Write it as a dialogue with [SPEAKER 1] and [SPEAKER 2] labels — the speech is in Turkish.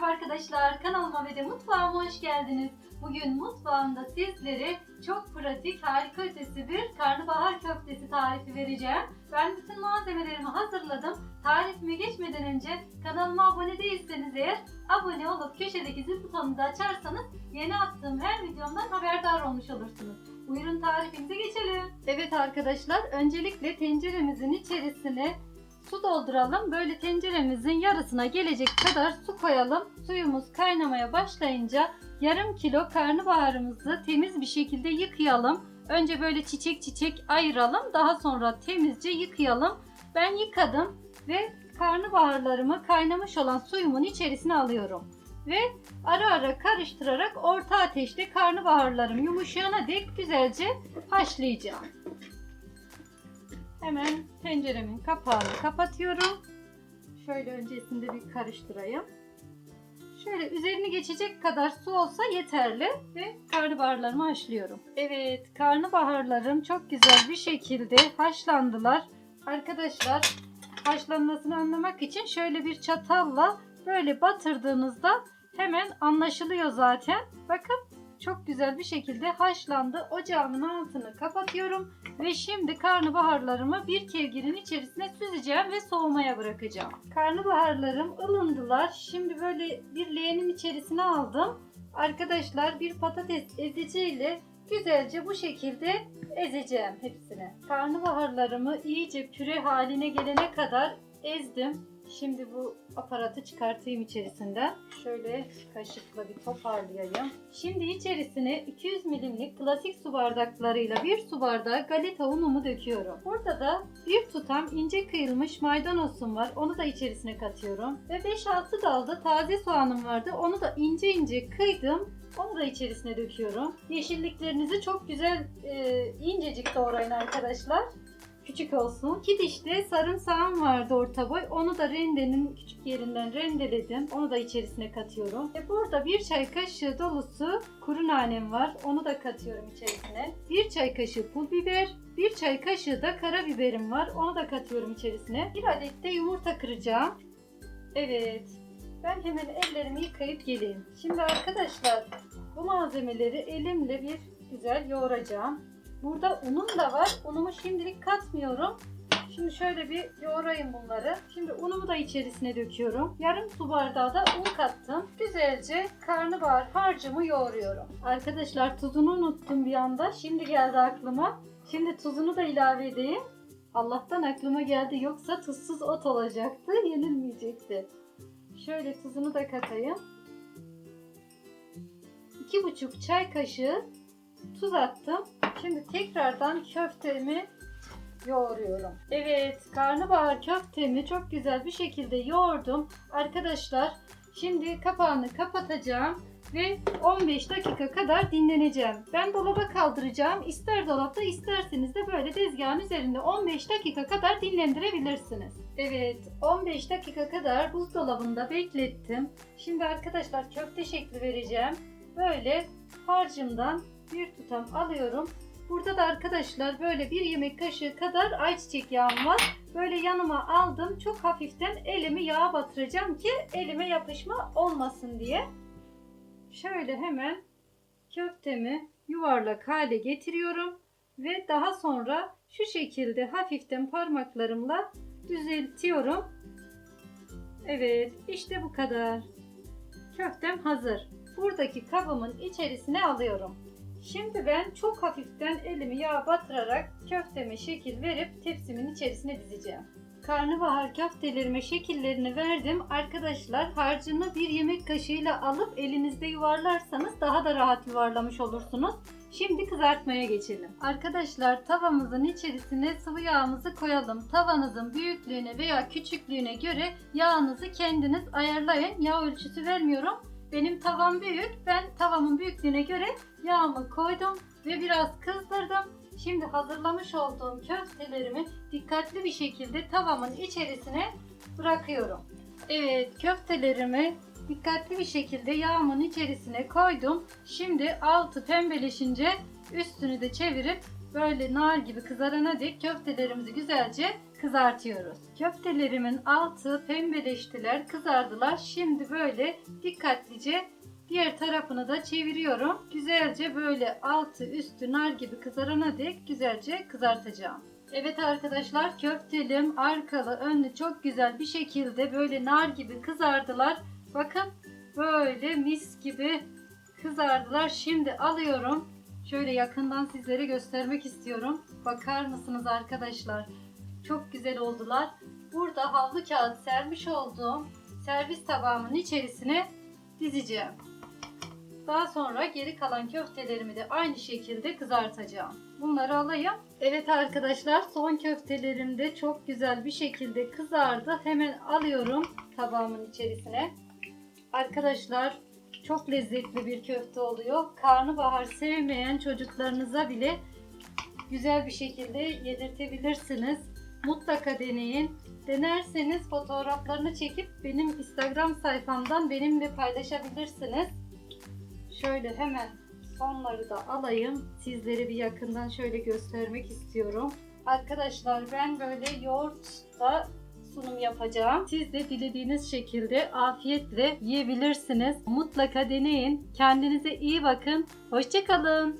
[SPEAKER 1] merhaba arkadaşlar. Kanalıma ve de mutfağıma hoş geldiniz. Bugün mutfağımda sizlere çok pratik, harika ötesi bir karnabahar köftesi tarifi vereceğim. Ben bütün malzemelerimi hazırladım. Tarifime geçmeden önce kanalıma abone değilseniz eğer abone olup köşedeki zil butonunu da açarsanız yeni attığım her videomdan haberdar olmuş olursunuz. Buyurun tarifimize geçelim. Evet arkadaşlar öncelikle tenceremizin içerisine su dolduralım. Böyle tenceremizin yarısına gelecek kadar su koyalım. Suyumuz kaynamaya başlayınca yarım kilo karnabaharımızı temiz bir şekilde yıkayalım. Önce böyle çiçek çiçek ayıralım. Daha sonra temizce yıkayalım. Ben yıkadım ve karnabaharlarımı kaynamış olan suyumun içerisine alıyorum. Ve ara ara karıştırarak orta ateşte karnabaharlarım yumuşayana dek güzelce haşlayacağım. Hemen tenceremin kapağını kapatıyorum. Şöyle öncesinde bir karıştırayım. Şöyle üzerini geçecek kadar su olsa yeterli ve karnabaharlarımı haşlıyorum. Evet, karnabaharlarım çok güzel bir şekilde haşlandılar. Arkadaşlar, haşlanmasını anlamak için şöyle bir çatalla böyle batırdığınızda hemen anlaşılıyor zaten. Bakın çok güzel bir şekilde haşlandı. Ocağımın altını kapatıyorum ve şimdi karnabaharlarımı bir kevgirin içerisine süzeceğim ve soğumaya bırakacağım. Karnabaharlarım ılındılar. Şimdi böyle bir leğenin içerisine aldım. Arkadaşlar bir patates eziciyle güzelce bu şekilde ezeceğim hepsini. Karnabaharlarımı iyice püre haline gelene kadar ezdim. Şimdi bu aparatı çıkartayım içerisinden. Şöyle kaşıkla bir toparlayayım. Şimdi içerisine 200 milimlik klasik su bardaklarıyla bir su bardağı galeta unumu döküyorum. Burada da bir tutam ince kıyılmış maydanozum var. Onu da içerisine katıyorum. Ve 5-6 dalda taze soğanım vardı. Onu da ince ince kıydım. Onu da içerisine döküyorum. Yeşilliklerinizi çok güzel e, incecik doğrayın arkadaşlar küçük olsun. İki diş de sarımsağım vardı orta boy. Onu da rendenin küçük yerinden rendeledim. Onu da içerisine katıyorum. Ve burada bir çay kaşığı dolusu kuru nanem var. Onu da katıyorum içerisine. Bir çay kaşığı pul biber. Bir çay kaşığı da karabiberim var. Onu da katıyorum içerisine. Bir adet de yumurta kıracağım. Evet. Ben hemen ellerimi yıkayıp geleyim. Şimdi arkadaşlar bu malzemeleri elimle bir güzel yoğuracağım. Burada unum da var. Unumu şimdilik katmıyorum. Şimdi şöyle bir yoğurayım bunları. Şimdi unumu da içerisine döküyorum. Yarım su bardağı da un kattım. Güzelce karnabahar harcımı yoğuruyorum. Arkadaşlar tuzunu unuttum bir anda. Şimdi geldi aklıma. Şimdi tuzunu da ilave edeyim. Allah'tan aklıma geldi yoksa tuzsuz ot olacaktı. Yenilmeyecekti. Şöyle tuzunu da katayım. 2,5 çay kaşığı tuz attım. Şimdi tekrardan köftemi yoğuruyorum. Evet, karnabahar köftemi çok güzel bir şekilde yoğurdum. Arkadaşlar, şimdi kapağını kapatacağım ve 15 dakika kadar dinleneceğim. Ben dolaba kaldıracağım. İster dolapta isterseniz de böyle tezgahın üzerinde 15 dakika kadar dinlendirebilirsiniz. Evet 15 dakika kadar buzdolabında beklettim. Şimdi arkadaşlar köfte şekli vereceğim. Böyle harcımdan bir tutam alıyorum. Burada da arkadaşlar böyle bir yemek kaşığı kadar ayçiçek yağım var. Böyle yanıma aldım. Çok hafiften elimi yağa batıracağım ki elime yapışma olmasın diye. Şöyle hemen köftemi yuvarlak hale getiriyorum. Ve daha sonra şu şekilde hafiften parmaklarımla düzeltiyorum. Evet işte bu kadar. Köftem hazır. Buradaki kabımın içerisine alıyorum. Şimdi ben çok hafiften elimi yağa batırarak köfteme şekil verip tepsimin içerisine dizeceğim. Karnabahar köftelerime şekillerini verdim. Arkadaşlar harcını bir yemek kaşığıyla alıp elinizde yuvarlarsanız daha da rahat yuvarlamış olursunuz. Şimdi kızartmaya geçelim. Arkadaşlar tavamızın içerisine sıvı yağımızı koyalım. Tavanızın büyüklüğüne veya küçüklüğüne göre yağınızı kendiniz ayarlayın. Yağ ölçüsü vermiyorum. Benim tavam büyük. Ben tavamın büyüklüğüne göre yağımı koydum ve biraz kızdırdım. Şimdi hazırlamış olduğum köftelerimi dikkatli bir şekilde tavamın içerisine bırakıyorum. Evet köftelerimi dikkatli bir şekilde yağımın içerisine koydum. Şimdi altı pembeleşince üstünü de çevirip böyle nar gibi kızarana dek köftelerimizi güzelce kızartıyoruz. Köftelerimin altı pembeleştiler, kızardılar. Şimdi böyle dikkatlice diğer tarafını da çeviriyorum. Güzelce böyle altı üstü nar gibi kızarana dek güzelce kızartacağım. Evet arkadaşlar köftelim arkalı önlü çok güzel bir şekilde böyle nar gibi kızardılar. Bakın böyle mis gibi kızardılar. Şimdi alıyorum. Şöyle yakından sizlere göstermek istiyorum. Bakar mısınız arkadaşlar? Çok güzel oldular. Burada havlu kağıt sermiş olduğum servis tabağımın içerisine dizeceğim. Daha sonra geri kalan köftelerimi de aynı şekilde kızartacağım. Bunları alayım. Evet arkadaşlar son köftelerim de çok güzel bir şekilde kızardı. Hemen alıyorum tabağımın içerisine. Arkadaşlar çok lezzetli bir köfte oluyor. Karnabahar sevmeyen çocuklarınıza bile güzel bir şekilde yedirtebilirsiniz. Mutlaka deneyin. Denerseniz fotoğraflarını çekip benim Instagram sayfamdan benimle paylaşabilirsiniz. Şöyle hemen sonları da alayım. Sizlere bir yakından şöyle göstermek istiyorum. Arkadaşlar ben böyle yoğurtla sunum yapacağım. Siz de dilediğiniz şekilde afiyetle yiyebilirsiniz. Mutlaka deneyin. Kendinize iyi bakın. Hoşçakalın.